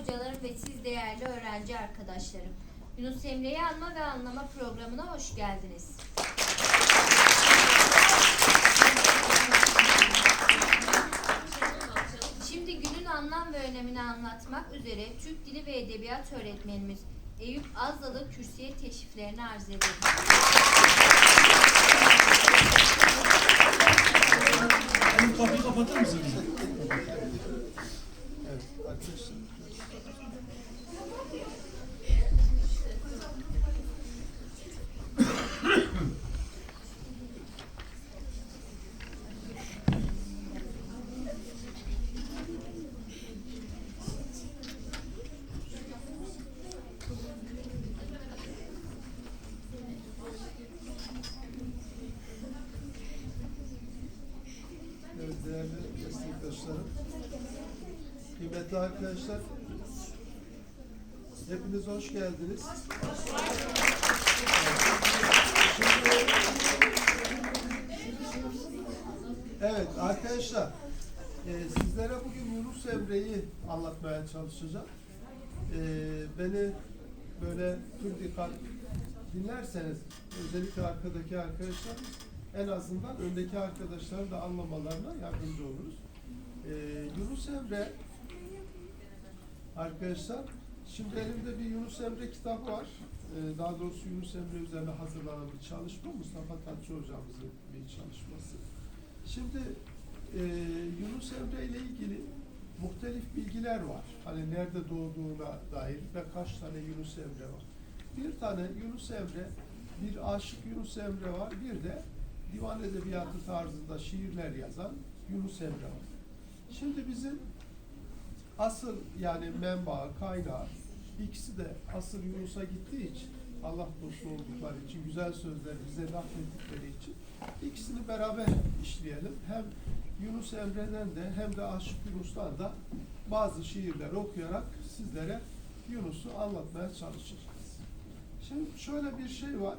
hocalarım ve siz değerli öğrenci arkadaşlarım. Yunus Emre'yi anma ve anlama programına hoş geldiniz. Şimdi günün anlam ve önemini anlatmak üzere Türk Dili ve Edebiyat öğretmenimiz Eyüp Azdalı kürsüye teşriflerini arz ederim. Hanım kapıyı kapatır mısınız? Evet arkadaşlar. Evet değerli meslektaşlarım, kıymetli arkadaşlar, hepiniz hoş geldiniz. Evet arkadaşlar, e, sizlere bugün Yunus Emre'yi anlatmaya çalışacağım. E, beni böyle tüm dikkat dinlerseniz, özellikle arkadaki arkadaşlar, en azından öndeki arkadaşların da anlamalarına yardımcı oluruz. Ee, Yunus Emre arkadaşlar şimdi elimde bir Yunus Emre kitabı var. Ee, daha doğrusu Yunus Emre üzerine hazırlanan bir çalışma. Mustafa Tatçı hocamızın bir çalışması. Şimdi e, Yunus Emre ile ilgili muhtelif bilgiler var. Hani nerede doğduğuna dair ve kaç tane Yunus Emre var. Bir tane Yunus Emre, bir aşık Yunus Emre var. Bir de divan edebiyatı tarzında şiirler yazan Yunus Emre var. Şimdi bizim asıl yani menba, kaynağı ikisi de asıl Yunus'a gittiği için Allah dostu oldukları için, güzel sözler bize naklettikleri için ikisini beraber işleyelim. Hem Yunus Emre'den de hem de Aşık Yunus'tan da bazı şiirler okuyarak sizlere Yunus'u anlatmaya çalışacağız. Şimdi şöyle bir şey var.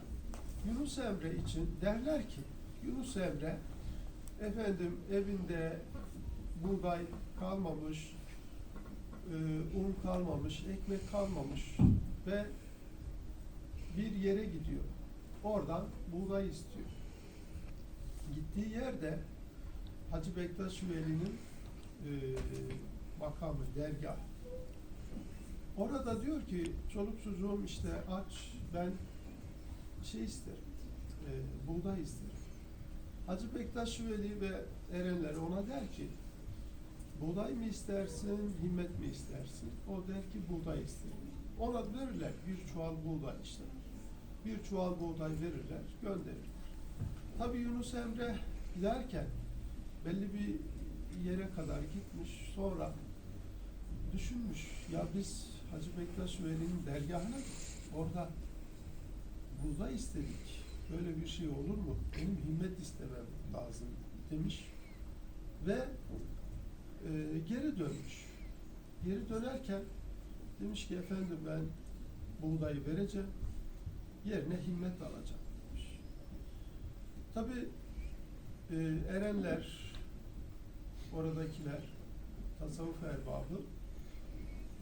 Yunus Emre için derler ki Yunus Emre efendim evinde buğday kalmamış, e, un kalmamış, ekmek kalmamış ve bir yere gidiyor. Oradan buğday istiyor. Gittiği yerde Hacı Bektaş Veli'nin e, makamı, dergah. Orada diyor ki çoluk çocuğum işte aç ben şey isterim, e, buğday isterim. Hacı Bektaş Veli ve erenler ona der ki buğday mı istersin, himmet mi istersin? O der ki buğday isterim. Ona verirler bir çuval buğday işte. Bir çuval buğday verirler, gönderirler. Tabi Yunus Emre giderken belli bir yere kadar gitmiş. Sonra düşünmüş ya biz Hacı Bektaş Veli'nin dergahına. Orada buğday istedik. Böyle bir şey olur mu? Benim himmet istemem lazım demiş. Ve e, geri dönmüş. Geri dönerken demiş ki efendim ben buğdayı vereceğim. Yerine himmet alacağım demiş. Tabi e, erenler, oradakiler, tasavvuf erbabı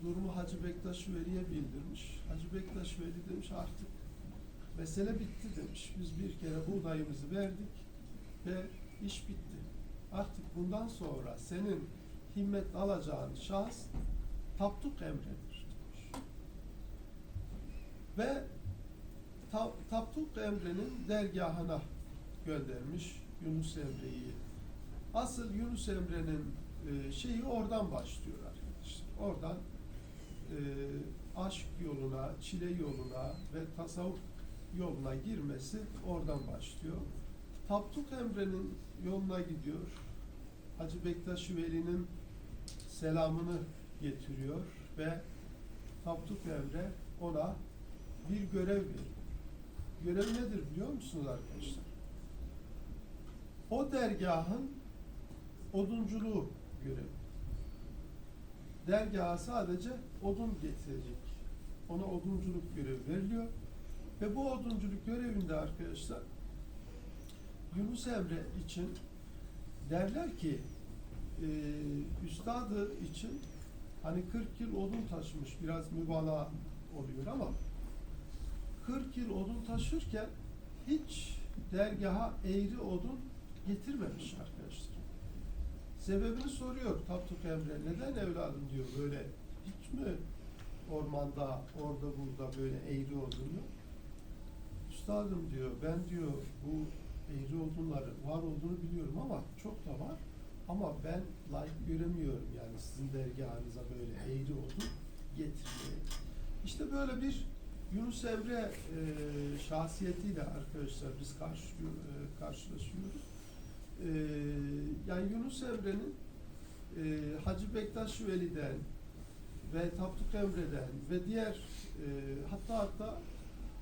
durumu Hacı Bektaş Veli'ye bildirmiş. Hacı Bektaş Veli demiş artık mesele bitti demiş. Biz bir kere buğdayımızı verdik ve iş bitti. Artık bundan sonra senin himmet alacağın şahıs Tapduk Emre'dir. Ve Ta- Tapduk Emre'nin dergahına göndermiş Yunus Emre'yi. Asıl Yunus Emre'nin e, şeyi oradan başlıyor arkadaşlar. Oradan e, aşk yoluna, çile yoluna ve tasavvuf yoluna girmesi oradan başlıyor. Tapduk Emre'nin yoluna gidiyor. Hacı Bektaş Veli'nin selamını getiriyor ve Tapduk Emre ona bir görev veriyor. Görev nedir biliyor musunuz arkadaşlar? O dergahın odunculuğu görevi. Dergaha sadece odun getirecek. Ona odunculuk görevi veriliyor. Ve bu odunculuk görevinde arkadaşlar Yunus Emre için derler ki e, üstadı için Hani 40 yıl odun taşımış biraz mübalağa oluyor ama 40 yıl odun taşırken hiç dergaha eğri odun getirmemiş arkadaşlar. Sebebini soruyor Tapduk Emre. Neden evladım diyor böyle hiç mi ormanda orada burada böyle eğri odun yok? Üstadım diyor ben diyor bu eğri odunların var olduğunu biliyorum ama çok da var. Ama ben layık göremiyorum yani sizin dergahınıza böyle eğri odun getirmeyi. İşte böyle bir Yunus Emre e, şahsiyetiyle arkadaşlar biz karşı, e, karşılaşıyoruz. E, yani Yunus Emre'nin e, Hacı Bektaş Veli'den ve Tapduk Emre'den ve diğer e, hatta hatta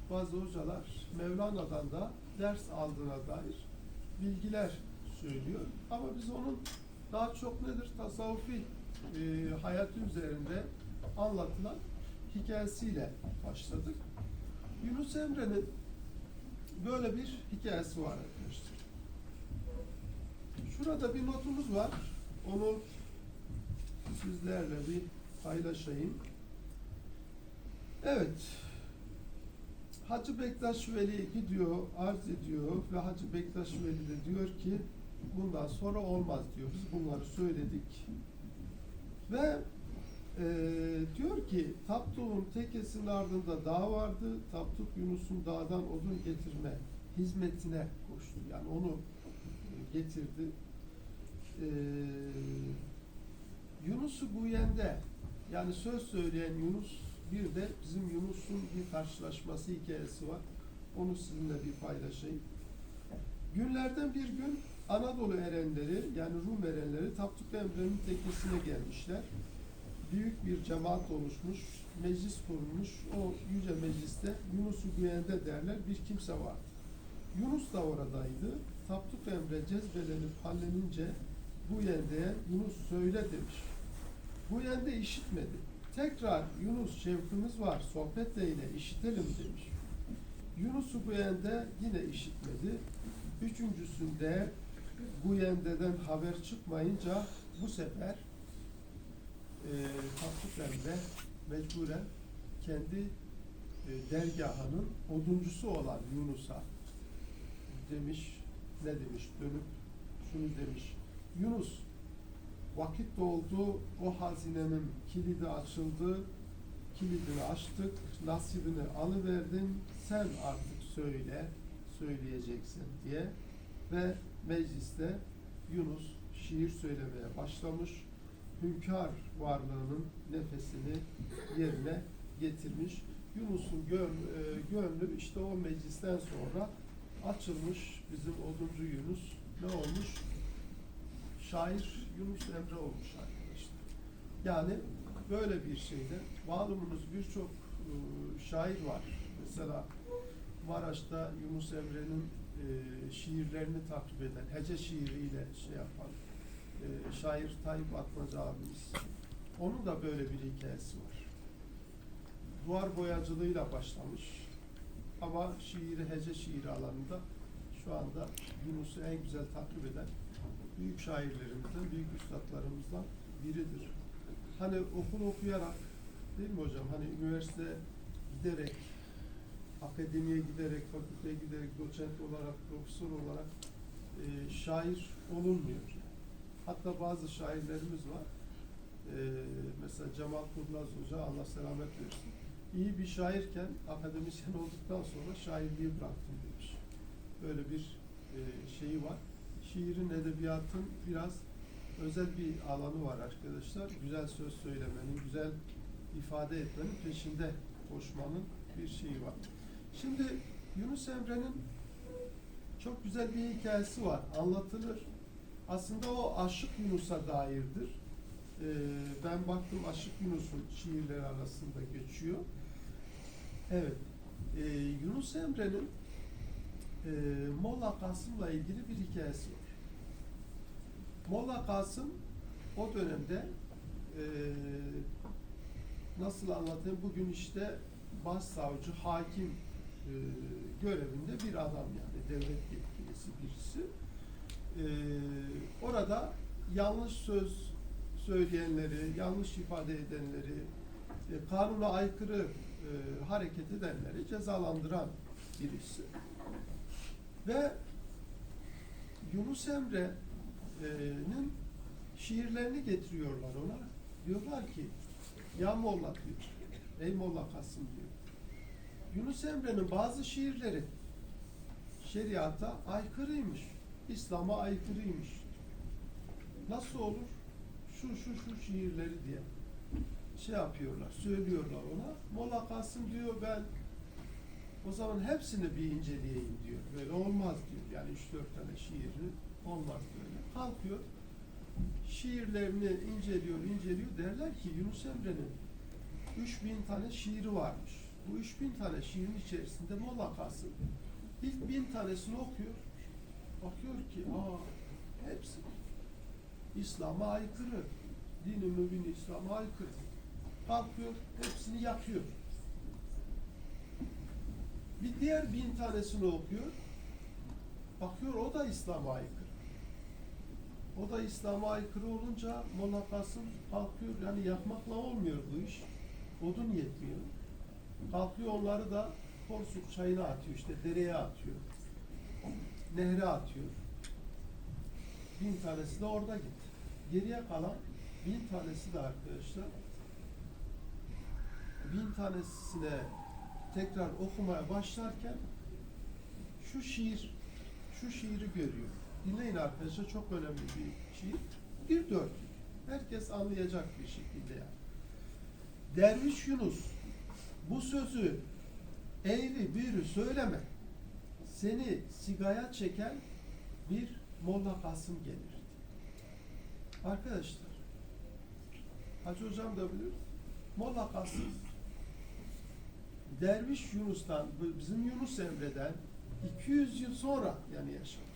bazı hocalar Mevlana'dan da ders aldığına dair bilgiler söylüyor. Ama biz onun daha çok nedir? Tasavvufi e, hayatı üzerinde anlatılan hikayesiyle başladık. Yunus Emre'nin böyle bir hikayesi var arkadaşlar. Şurada bir notumuz var. Onu sizlerle bir paylaşayım. Evet. Hacı Bektaş Veli gidiyor, arz ediyor ve Hacı Bektaş Veli de diyor ki bundan sonra olmaz diyor. Biz bunları söyledik. Ve eee, diyor ki Tapduk'un tekesinin ardında dağ vardı. Tapduk Yunus'un dağdan odun getirme hizmetine koştu. Yani onu e, getirdi. Eee Yunus'u Guyen'de yani söz söyleyen Yunus bir de bizim Yunus'un bir karşılaşması hikayesi var. Onu sizinle bir paylaşayım. Günlerden bir gün Anadolu erenleri yani Rum erenleri Tapduk Emre'nin teknesine gelmişler. Büyük bir cemaat oluşmuş, meclis kurulmuş. O yüce mecliste Yunus'u Guyen'de derler bir kimse vardı. Yunus da oradaydı. Tapduk Emre cezbelenip hallenince bu yendeye Yunus söyle demiş. Bu yende işitmedi. Tekrar Yunus şevkimiz var sohbet eyle işitelim demiş. Yunus'u bu yende yine işitmedi. Üçüncüsünde bu yendeden haber çıkmayınca bu sefer e, Emre mecburen kendi e, dergahının oduncusu olan Yunus'a demiş, ne demiş dönüp şunu demiş. Yunus vakit doldu o hazinenin kilidi açıldı kilidini açtık nasibini alıverdin sen artık söyle söyleyeceksin diye ve mecliste Yunus şiir söylemeye başlamış hünkâr varlığının nefesini yerine getirmiş Yunus'un e, gönlü işte o meclisten sonra açılmış bizim oduncu Yunus ne olmuş? Şair Yunus Emre olmuş arkadaşlar. Yani böyle bir şeyde malumunuz birçok e, şair var. Mesela Maraş'ta Yunus Emre'nin e, şiirlerini takip eden, hece şiiriyle şey yapan e, şair Tayyip Atmaca abimiz. Onun da böyle bir hikayesi var. Duvar boyacılığıyla başlamış. Ama şiiri, hece şiiri alanında şu anda Yunus'u en güzel takip eden büyük şairlerimizden, büyük üstadlarımızdan biridir. Hani okul okuyarak, değil mi hocam? Hani üniversite giderek, akademiye giderek, fakülteye giderek, doçent olarak, profesör olarak e, şair olunmuyor. Hatta bazı şairlerimiz var. E, mesela Cemal Kurnaz Hoca, Allah selamet versin. İyi bir şairken, akademisyen olduktan sonra şairliği bıraktım demiş. Böyle bir e, şeyi var şiirin, edebiyatın biraz özel bir alanı var arkadaşlar. Güzel söz söylemenin, güzel ifade etmenin peşinde koşmanın bir şeyi var. Şimdi Yunus Emre'nin çok güzel bir hikayesi var. Anlatılır. Aslında o Aşık Yunus'a dairdir. Ee, ben baktım Aşık Yunus'un şiirleri arasında geçiyor. Evet. Ee, Yunus Emre'nin e, Molla Kasım'la ilgili bir hikayesi var. Molla Kasım o dönemde e, nasıl anlatayım bugün işte başsavcı, hakim e, görevinde bir adam yani devlet yetkilisi birisi. E, orada yanlış söz söyleyenleri, yanlış ifade edenleri, e, kanuna aykırı hareket edenleri cezalandıran birisi. Ve Yunus Emre'nin şiirlerini getiriyorlar ona. Diyorlar ki, ya Molla diyor, ey Molla Kasım diyor. Yunus Emre'nin bazı şiirleri şeriata aykırıymış. İslam'a aykırıymış. Nasıl olur? Şu şu şu şiirleri diye şey yapıyorlar, söylüyorlar ona. Molla Kasım diyor ben o zaman hepsini bir inceleyeyim diyor. Böyle olmaz diyor. Yani üç dört tane şiirini olmaz böyle. Kalkıyor. Şiirlerini inceliyor, inceliyor. Derler ki Yunus Emre'nin 3000 tane şiiri varmış. Bu 3000 tane şiirin içerisinde Molla Kasım ilk bin tanesini okuyor. Bakıyor ki aa hepsi İslam'a aykırı. Dini mübin İslam'a aykırı. Kalkıyor, hepsini yakıyor. Bir diğer bin tanesini okuyor. Bakıyor o da İslam'a aykırı. O da İslam'a aykırı olunca Molla Kasım kalkıyor. Yani yakmakla olmuyor bu iş. Odun yetmiyor. Kalkıyor onları da Porsuk çayına atıyor işte dereye atıyor. Nehre atıyor. Bin tanesi de orada gitti. Geriye kalan bin tanesi de arkadaşlar bin tanesine tekrar okumaya başlarken şu şiir şu şiiri görüyor. Dinleyin arkadaşlar çok önemli bir şiir. Bir dörtlük. Herkes anlayacak bir şekilde yani. Derviş Yunus bu sözü eğri büğrü söyleme. Seni sigaya çeken bir Molla Kasım gelir. Arkadaşlar Hacı Hocam da bilir. Molla Kasım Derviş Yunus'tan, bu bizim Yunus Emre'den 200 yıl sonra yani yaşamış.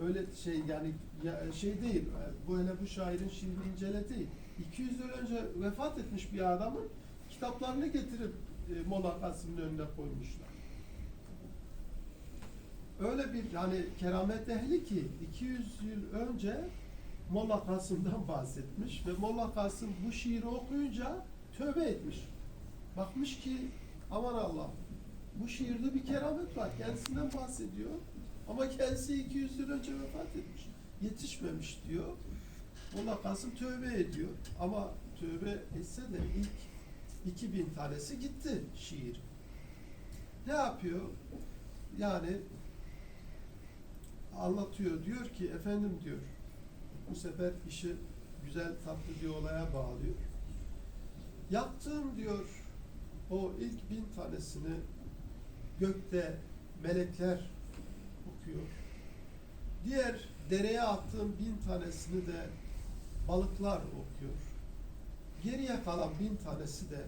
Öyle şey yani ya- şey değil, böyle bu şairin şiirini incele değil. 200 yıl önce vefat etmiş bir adamın kitaplarını getirip e, Molla Kasım'ın önüne koymuşlar. Öyle bir yani keramet ehli ki 200 yıl önce Molla Kasım'dan bahsetmiş ve Molla Kasım bu şiiri okuyunca tövbe etmiş. Bakmış ki aman Allah bu şiirde bir keramet var. Kendisinden bahsediyor. Ama kendisi 200 yıl önce vefat etmiş. Yetişmemiş diyor. Molla Kasım tövbe ediyor. Ama tövbe etse de ilk 2000 tanesi gitti şiir. Ne yapıyor? Yani anlatıyor. Diyor ki efendim diyor bu sefer işi güzel tatlı bir olaya bağlıyor. Yaptığım diyor o ilk bin tanesini gökte melekler okuyor. Diğer dereye attığım bin tanesini de balıklar okuyor. Geriye kalan bin tanesi de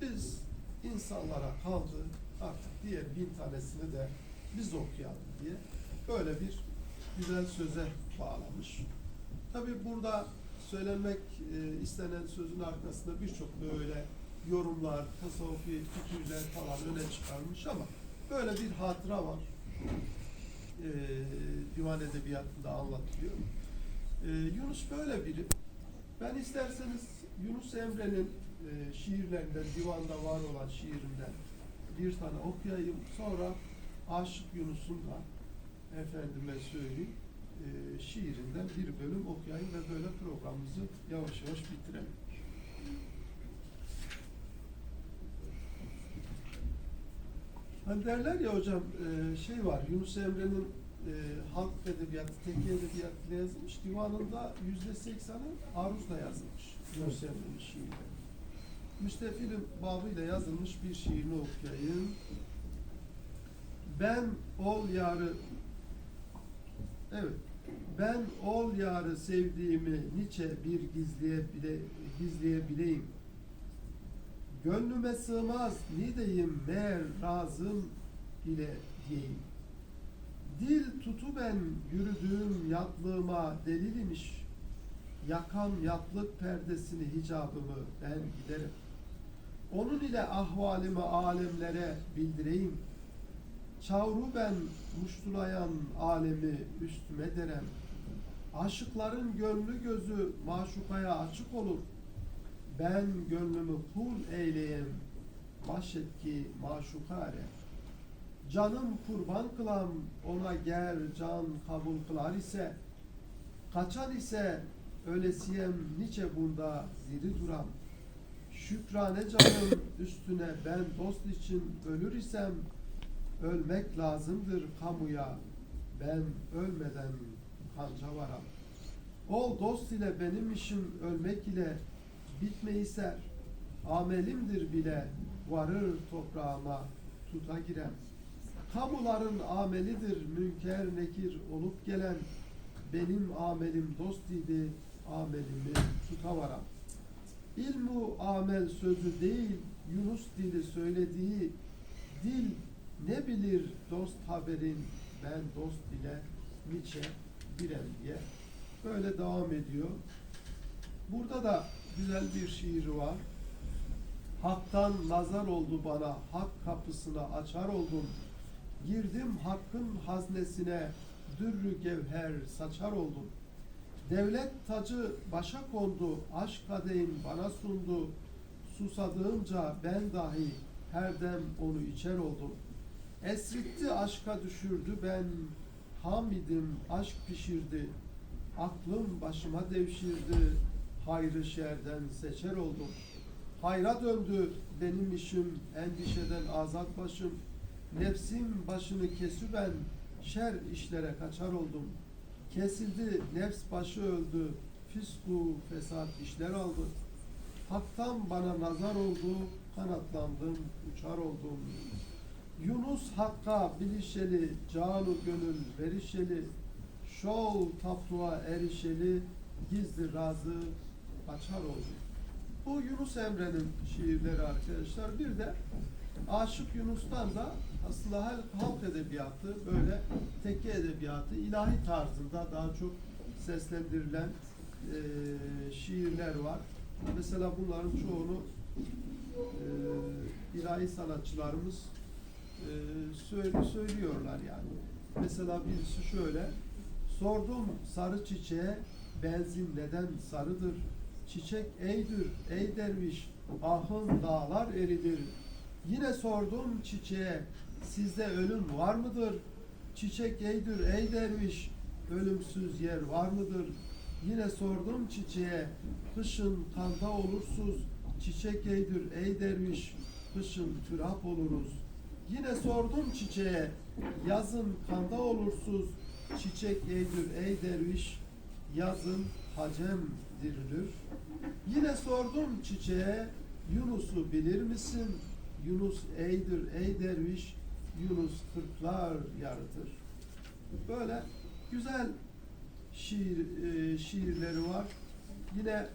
biz insanlara kaldı artık diğer bin tanesini de biz okuyalım diye böyle bir güzel söze bağlamış. Tabi burada söylenmek e, istenen sözün arkasında birçok böyle yorumlar, tasavvufi fikirler falan öne çıkarmış ama böyle bir hatıra var. E, divan edebiyatında anlatılıyor. E, Yunus böyle biri. Ben isterseniz Yunus Emre'nin e, şiirlerinden, divanda var olan şiirinden bir tane okuyayım. Sonra Aşık Yunus'un da efendime söyleyeyim e, şiirinden bir bölüm okuyayım ve böyle programımızı yavaş yavaş bitirelim. Hani derler ya hocam e, şey var Yunus Emre'nin e, halk edebiyatı, teki edebiyatıyla yazılmış. Divanında yüzde sekseni aruzla yazılmış Emre'nin şiirleri. Müstefil'in babıyla yazılmış bir şiirini okuyayım. Ben ol yarı Evet. Ben ol yarı sevdiğimi niçe bir gizliye bile gizleyebileyim. Gönlüme sığmaz ni deyim meğer razım ile diyeyim. Dil tutu ben yürüdüğüm yatlığıma delil imiş. Yakan yatlık perdesini hicabımı ben giderim. Onun ile ahvalimi alemlere bildireyim. Çavru ben muştulayan alemi üstüme derem. Aşıkların gönlü gözü maşukaya açık olur. Ben gönlümü kul eyleyem, başet ki maşukare. Canım kurban kılam, ona ger can kabul kılar ise, kaçan ise ölesiyem niçe bunda ziri duram. Şükrane canım üstüne ben dost için ölür isem, ölmek lazımdır kamuya, ben ölmeden kanca varam. Ol dost ile benim işim ölmek ile bitmeyi ser. Amelimdir bile varır toprağıma tuta girem. Kamuların amelidir münker nekir olup gelen. Benim amelim dost idi, amelimi tuta varam. İlmu amel sözü değil, Yunus dili söylediği dil ne bilir dost haberin ben dost ile niçe birem diye böyle devam ediyor. Burada da güzel bir şiiri var. Hak'tan nazar oldu bana, hak kapısına açar oldum. Girdim hakkın haznesine, dürrü gevher saçar oldum. Devlet tacı başa kondu, aşk kadehim bana sundu. Susadığımca ben dahi her dem onu içer oldum. Esritti aşka düşürdü ben, ham idim aşk pişirdi. Aklım başıma devşirdi, hayrı şerden seçer oldum. Hayra döndü benim işim, endişeden azat başım. Nefsim başını kesü ben, şer işlere kaçar oldum. Kesildi nefs başı öldü, fisku fesat işler aldı. Hak'tan bana nazar oldu, kanatlandım, uçar oldum. Yunus Hakk'a bilişeli, canu gönül verişeli, şol taptuğa erişeli, gizli razı açar oldu. Bu Yunus Emre'nin şiirleri arkadaşlar. Bir de Aşık Yunus'tan da aslında halk, edebiyatı, böyle tekke edebiyatı, ilahi tarzında daha çok seslendirilen eee, şiirler var. Mesela bunların çoğunu eee ilahi sanatçılarımız eee, söyle, söylüyorlar yani. Mesela birisi şöyle, sordum sarı çiçeğe, benzin neden sarıdır? Çiçek eydir, ey derviş, ahın dağlar eridir. Yine sordum çiçeğe, sizde ölüm var mıdır? Çiçek eydir, ey derviş, ölümsüz yer var mıdır? Yine sordum çiçeğe, kışın kanda olursuz, çiçek eydir, ey derviş, kışın türap oluruz. Yine sordum çiçeğe, yazın kanda olursuz, çiçek eydir, ey derviş, yazın hacem dirilir. Yine sordum çiçeğe, Yunus'u bilir misin? Yunus eydir, ey derviş, Yunus kırklar yaratır. Böyle güzel şiir e, şiirleri var. Yine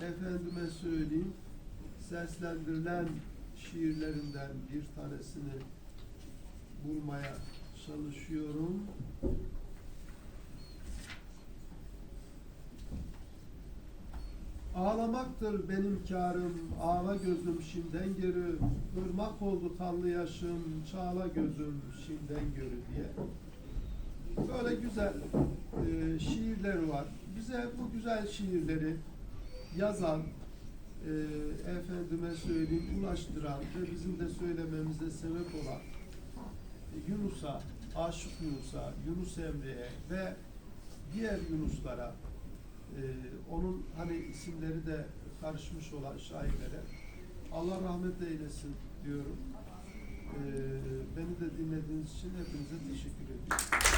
efendime söyleyeyim, seslendirilen şiirlerinden bir tanesini bulmaya çalışıyorum. Ağlamaktır benim karım, ağla gözüm şimden geri, ırmak oldu kanlı yaşım, çağla gözüm şimden geri diye. Böyle güzel e, şiirler var. Bize bu güzel şiirleri yazan, e, efendime söyleyeyim, ulaştıran ve bizim de söylememize sebep olan e, Yunus'a, Aşık Yunus'a, Yunus Emre'ye ve diğer Yunuslara ee, onun hani isimleri de karışmış olan şairlere Allah rahmet eylesin diyorum. Ee, beni de dinlediğiniz için hepinize teşekkür ediyorum.